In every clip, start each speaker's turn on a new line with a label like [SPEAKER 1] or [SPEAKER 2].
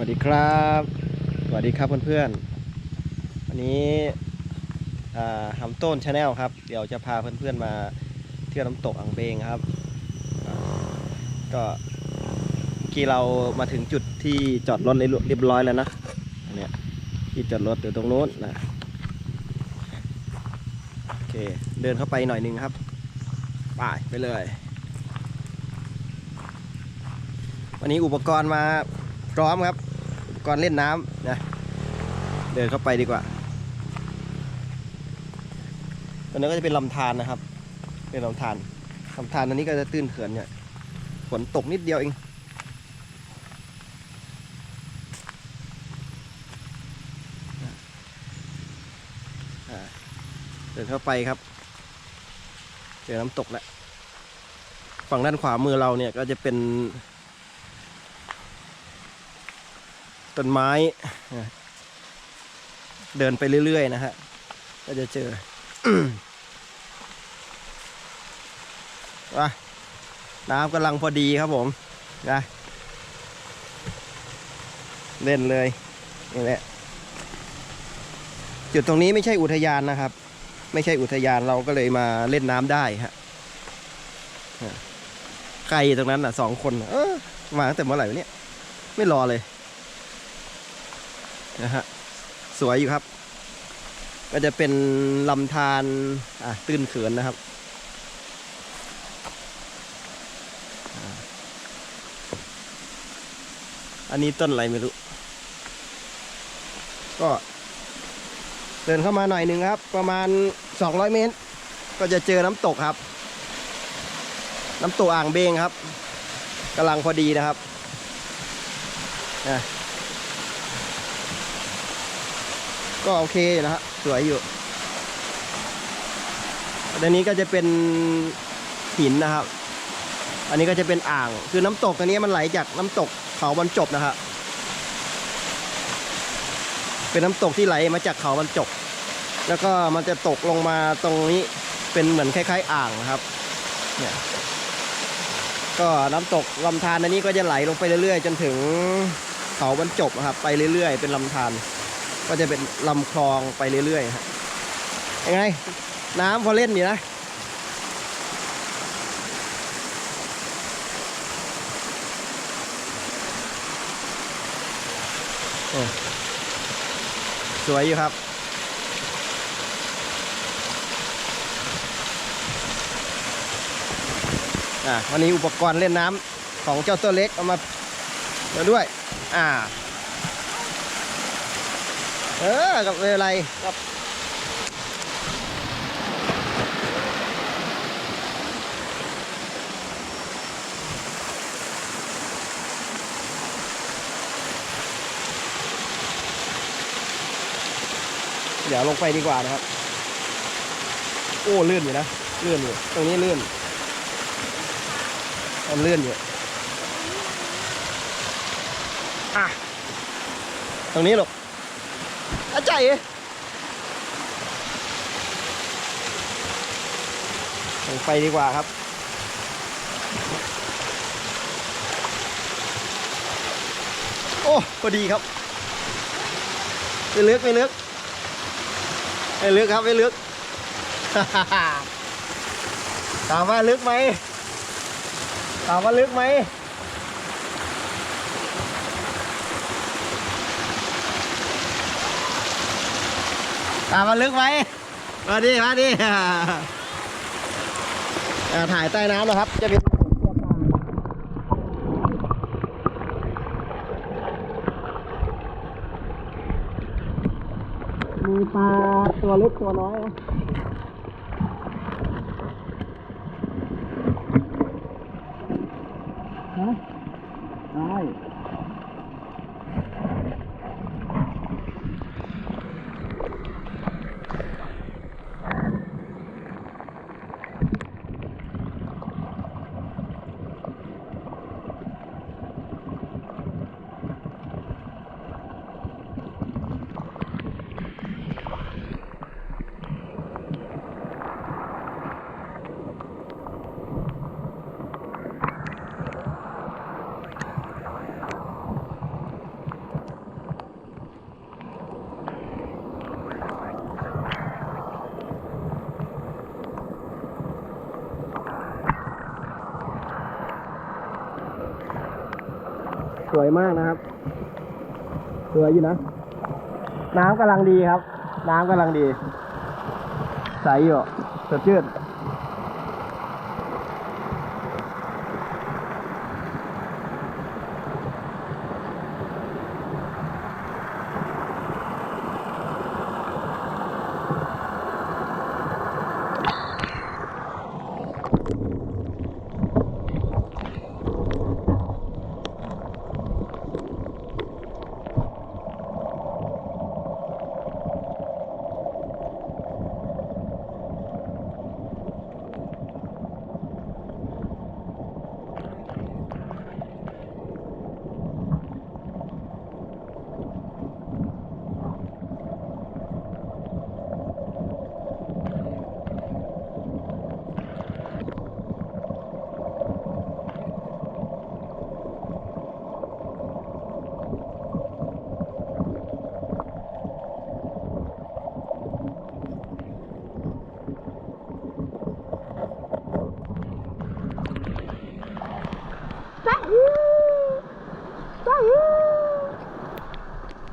[SPEAKER 1] วัสดีครับ สวัสดีครับเพื่อนๆ วันนี้อ่าหำต้นชาแนลครับ เดี๋ยวจะพาเพื่อนๆมาเที่ยวน้ำตกอ่างเบงครับ ก็กี้เรามาถึงจุดที่จอดรถเรียบร้อยแล้วนะอันเนี้ยที่จอดรถอยู่ตรงโน้นนะโอเค เดินเข้าไปหน่อยนึงครับไปไปเลย วันนี้อุปกรณ์มาพร้อมครับ กรณ์เล่นน้ำนะเดินเข้าไปดีกว่าตรงนั้ก็จะเป็นลำธารนะครับ เป็นลำธารลำธารอันนี้ก็จะตื้นเขื่อนเนี่ยฝนตกนิดเดียวเองเดินเข้าไปครับเจอน้ำตกแล้วฝั่งด้านขวามือเราเนี่ยก็จะเป็น ต้นไม้ เดินไปเรื่อย ๆ นะฮะ ก็จะเจอว่าน้ำกำลังพอดีครับผมนะเล่นเลยนี่แหละจุดตรงนี้ไม่ใช่อุทยานนะครับ ไม่ใช่อุทยานเราก็เลยมาเล่นน้ำได้ฮะใครตรงนั้นอะสองคนเออมาตั้งแต่เมื่อไหร่เนี่ย ไม่รอเลย นะฮะสวยอยู่ครับ ก็จะเป็นลำธารอะตื้นเขินนะครับอันนี้ต้นอะไรไม่รู้ ก็เดินเข้ามาหน่อยหนึ่งครับ ประมาณ 200 เมตร ก็จะเจอน้ำตกครับ น้ำตกอ่างเบงครับกำลังพอดีนะครับนะ ก็โอเคนะฮะสวยอยู่อันนี้ก็จะเป็นหินนะครับ อันนี้ก็จะเป็นอ่าง คือน้ำตกตัวนี้มันไหลจากน้ำตกเขาบรรจบนะฮะเป็นน้ำตกที่ไหลมาจากเขาบรรจบ แล้วก็มันจะตกลงมาตรงนี้เป็นเหมือนคล้าย ๆ อ่างนะครับ เนี่ย ก็น้ำตกลำธารอันนี้ก็จะไหลลงไปเรื่อยๆ จนถึงเขาบรรจบนะครับ ไปเรื่อยๆ เป็นลำธาร ก็จะเป็นลำคลองไปเรื่อยๆฮะยังไง น้ำพอเล่นอยู่นะโอ้สวยอยู่ครับ อะวันนี้อุปกรณ์เล่นน้ำของเจ้าตัวเล็กเอามามาด้วย อ่า เออ กับเวลากับเดี๋ยวลงไปดีกว่านะครับ โอ้ลื่นอยู่นะลื่นอยู่ ตรงนี้ลื่นมันลื่นอยู่อะตรงนี้หรอกอา ใจ ลงไปดีกว่าครับ โอ้พอดีครับไม่ลึกไม่ลึกไม่ลึกครับไม่ลึกถามว่าลึกไหมถามว่าลึกไหม ตามมาลึกไหมมาดิมาดิาถ่ายใต้น้ำนะครับ จะเป็นมีปลาตัวเล็กตัวน้อยนะฮะ สวยมากนะครับ สวยอยู่นะ น้ำกำลังดีครับ น้ำกำลังดี ใสอยู่สดชื่น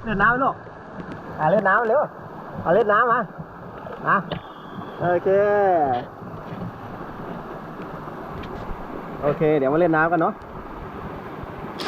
[SPEAKER 1] เล่นน้ำลูกอ่าเล่นน้ำเร็วเอาเล่นน้ำมามาโอเค โอเค เดี๋ยวมาเล่นน้ำกันเนาะ